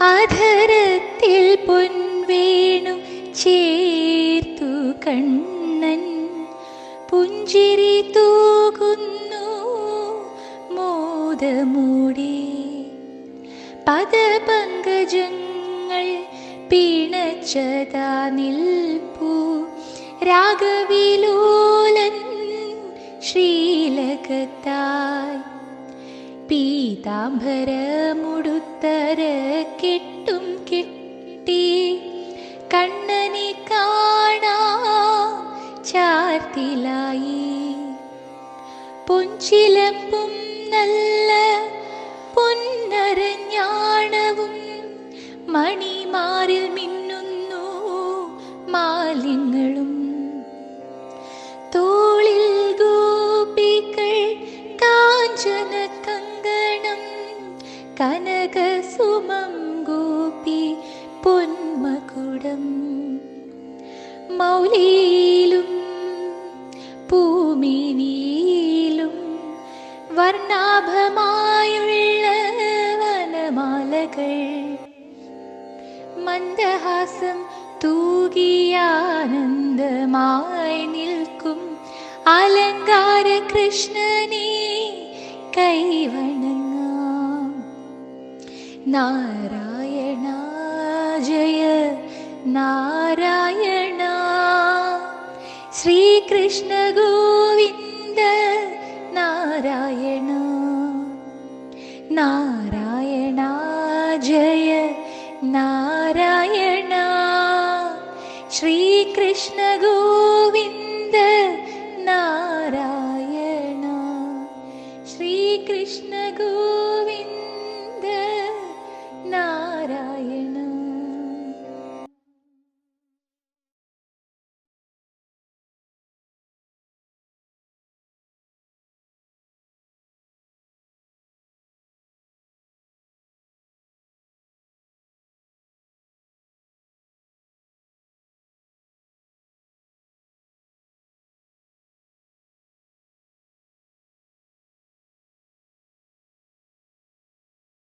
അധരത്തിൽ പൊൻവേണു ചേർത്തു കണ്ണൻ. പുഞ്ചിരി തൂകുന്നു മോദമൂടി. പദപങ്കജങ്ങൾ പിണച്ചതാ നിൽപ്പു. രാഗവിലോലൻ ശ്രീലകത്തായി. പീതാംബരമുടുത്തര കെട്ടും കിട്ടി. കണ്ണനെ കാണാ ചാർത്തിലായി. പൊഞ്ചിലപ്പും നല്ല പൊന്നരഞ്ഞാണവും മണിമാറിൽ മിന്നുന്നു മാലിങ്ങളും തോളിൽ ഗോപികൾ കാഞ്ചന കങ്കണം കനകസുമം ഗോപി പൊന്മകുടം. മൗലിയിലും ഭൂമിനിയിലും വർണാഭമായുള്ള വനമാലകൾ. മന്ദഹാസം തൂകിയാനന്ദമായി നിൽക്കും അലങ്കാര കൃഷ്ണനെ കൈവണങ്ങാം നാരായണ ജയ നാരായണ. ശ്രീകൃഷ്ണ ഗോവിന്ദ നാരായണ. നാരായണ ജയ നാരായണ. ശ്രീകൃഷ്ണ ഗോവിന്ദ നാരായണ. ശ്രീകൃഷ്ണ ഗോവിന്ദ